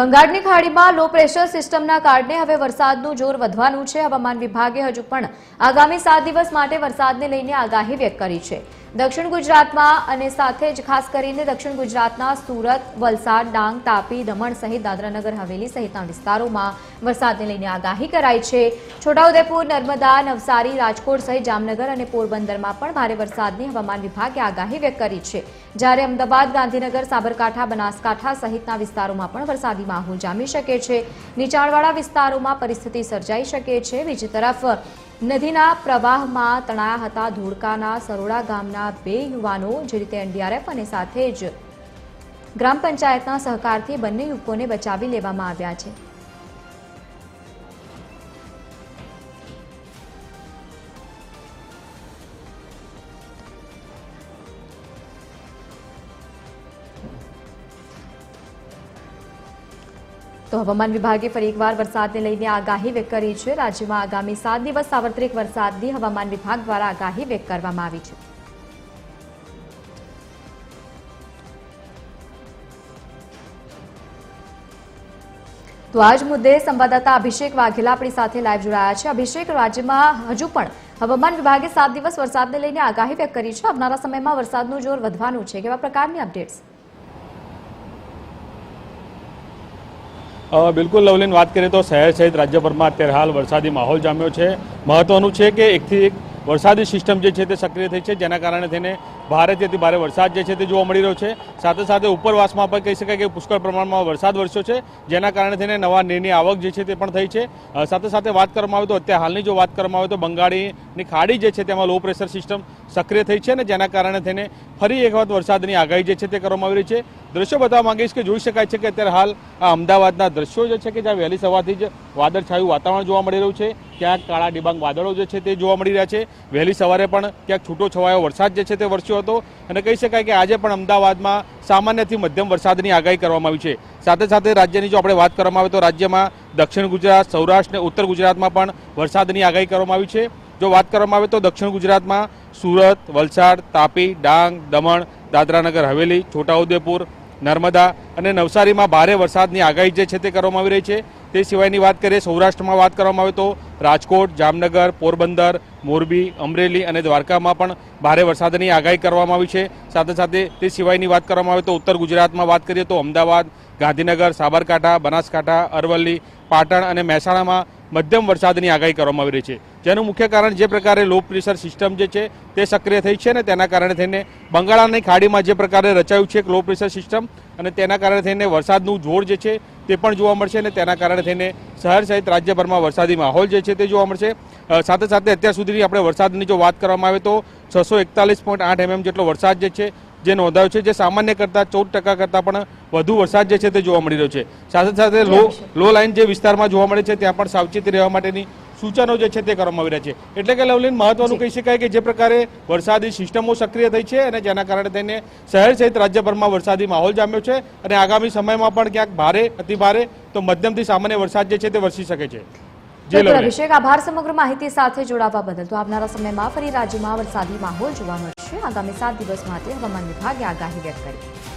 બંગાળની ખાડીમાં low pressure સિસ્ટમના કારણે હવે વરસાદનું જોર વધવાનું છે. હવામાન વિભાગે હજુ પણ આગામી સાત દિવસ માટે વરસાદને લઈને આગાહી વ્યક્ત કરી છે. દક્ષિણ ગુજરાતમાં અને સાથે જ ખાસ કરીને દક્ષિણ ગુજરાતના સુરત, વલસાડ, ડાંગ, તાપી, દમણ સહિત દાદરાનગર, હવેલી સહિતના વિસ્તારોમાં વરસાદને લઈને આગાહી કરાઈ છે. છોટાઉદેપુર, નર્મદા, નવસારી, રાજકોટ સહિત જામનગર અને પોરબંદરમાં પણ ભારે વરસાદની હવામાન વિભાગે આગાહી વ્યક્ત કરી છે. જ્યારે અમદાવાદ, ગાંધીનગર, સાબરકાંઠા, બનાસકાંઠા સહિતના વિસ્તારોમાં પણ વરસાદી માહોલ જામી શકે છે. નીચાણવાળા વિસ્તારોમાં પરિસ્થિતિ સર્જાઈ શકે છે. બીજી તરફ નદીના પ્રવાહમાં તણાયા હતા ધોળકાના સરોડા ગામના બે યુવાનો, જે રીતે એનડીઆરએફ અને સાથે જ ગ્રામ પંચાયતના સહકારથી બંને યુવકોને બચાવી લેવામાં આવ્યા છે. તો હવામાન વિભાગે ફરી એકવાર વરસાદને લઈને આગાહી વ્યક્ત કરી છે. રાજ્યમાં આગામી સાત દિવસ સાર્વત્રિક વરસાદની હવામાન વિભાગ દ્વારા આગાહી વ્યક્ત કરવામાં આવી છે. તો આ જ મુદ્દે સંવાદદાતા અભિષેક વાઘેલા આપણી સાથે લાઈવ જોડાયા છે. અભિષેક, રાજ્યમાં હજુ પણ હવામાન વિભાગે સાત દિવસ વરસાદને લઈને આગાહી વ્યક્ત કરી છે. આવનારા સમયમાં વરસાદનું જોર વધવાનું છે. કેવા પ્રકારની અપડેટ્સ? બિલકુલ લવલીન, વાત કરીએ તો શહેર સહિત રાજ્યભરમાં અત્યારે હાલ વરસાદી માહોલ જામ્યો છે. મહત્વનું છે કે એકથી એક વરસાદી સિસ્ટમ જે છે તે સક્રિય થઈ છે, જેના કારણે થઈને ભારે અતિ ભારે વરસાદ જે છે તે જોવા મળી રહ્યો છે. સાથે સાથે ઉપરવાસમાં પણ કહી શકાય કે પુષ્કળ પ્રમાણમાં વરસાદ વરસ્યો છે, જેના કારણે થઈને નવા નીરની આવક જે છે તે પણ થઈ છે. સાથે સાથે વાત કરવામાં આવે તો અત્યારે હાલની જો વાત કરવામાં આવે તો બંગાળીની ખાડી જે છે તેમાં લો પ્રેશર સિસ્ટમ સક્રિય થઈ છે અને જેના કારણે થઈને ફરી એક વખત વરસાદની આગાહી જે છે તે કરવામાં આવી રહી છે. દ્રશ્યો બતાવવા માંગીશ કે જોઈ શકાય છે કે અત્યારે હાલ આ અમદાવાદના દ્રશ્યો જે છે કે જ્યાં વહેલી સવારથી જ વાદળછાયું વાતાવરણ જોવા મળી રહ્યું છે. ક્યાંક કાળા ડિબાંગ વાદળો જે છે તે જોવા મળી રહ્યા છે. વહેલી સવારે પણ ક્યાંક છૂટો છવાયો વરસાદ જે છે તે વરસ્યો હતો અને કહી શકાય કે આજે પણ અમદાવાદમાં સામાન્યથી મધ્યમ વરસાદની આગાહી કરવામાં આવી છે. સાથે સાથે રાજ્યની જો આપણે વાત કરવામાં આવે તો રાજ્યમાં દક્ષિણ ગુજરાત, સૌરાષ્ટ્ર અને ઉત્તર ગુજરાતમાં પણ વરસાદની આગાહી કરવામાં આવી છે. જો વાત કરવામાં આવે તો દક્ષિણ ગુજરાતમાં સુરત, વલસાડ, તાપી, ડાંગ, દમણ, દાદરાનગર, હવેલી, છોટાઉદેપુર, નર્મદા અને નવસારીમાં ભારે વરસાદની આગાહી જે છે તે કરવામાં આવી રહી છે. તે સિવાયની વાત કરીએ, સૌરાષ્ટ્રમાં વાત કરવામાં આવે તો રાજકોટ, જામનગર, પોરબંદર, મોરબી, અમરેલી અને દ્વારકામાં પણ ભારે વરસાદની આગાહી કરવામાં આવી છે. સાથે સાથે તે સિવાયની વાત કરવામાં આવે તો ઉત્તર ગુજરાતમાં વાત કરીએ તો અમદાવાદ, ગાંધીનગર, સાબરકાંઠા, બનાસકાંઠા, અરવલ્લી, પાટણ અને મહેસાણામાં મધ્યમ વરસાદની આગાહી કરવામાં આવી રહી છે. જેનું મુખ્ય કારણ જે પ્રકારે લો પ્રેશર સિસ્ટમ જે છે, તે સક્રિય થઈ છે અને તેના કારણે થઈને બંગાળાની ખાડીમાં જે પ્રકારે રચાયું છે એક લો પ્રેશર સિસ્ટમ અને તેના કારણે થઈને વરસાદનું જોર જે છે, તે પણ જોવા મળશે અને તેના કારણે થઈને શહેર સહિત રાજ્યભરમાં વરસાદી માહોલ જે છે, તે જોવા મળશે. સાથે સાથે અત્યાર સુધીની આપણે વરસાદની જો વાત કરવામાં આવે તો છસો એકતાલીસ પોઈન્ટ આઠ એમએમ જેટલો વરસાદ જે છે જે નોંધાયો છે જે સામાન્ય કરતાં ચૌદ ટકા કરતાં પણ વધુ વરસાદ જે છે તે જોવા મળી રહ્યો છે. સાથે સાથે લો લો લાઇન જે વિસ્તારમાં જોવા મળે છે ત્યાં પણ સાવચેતી રહેવા માટેની સૂચનો જે છે તે કરવામાં આવી રહ્યા છે. એટલે કે લવલીન મહત્વનું કહી શકાય કે જે પ્રકારે વરસાદી સિસ્ટમો સક્રિય થઈ છે અને જેના કારણે તેને શહેર સહિત રાજ્યભરમાં વરસાદી માહોલ જામ્યો છે અને આગામી સમયમાં પણ ક્યાંક ભારે અતિ ભારે તો મધ્યમથી સામાન્ય વરસાદ જે છે તે વરસી શકે છે. અભિષેક આભાર સમગ્ર માહિતી સાથે જોડાવા બદલ. તો આવનારા સમયમાં ફરી રાજ્યમાં વરસાદી માહોલ જોવા મળશે. આગામી સાત દિવસ માટે હવામાન વિભાગે આગાહી વ્યક્ત કરી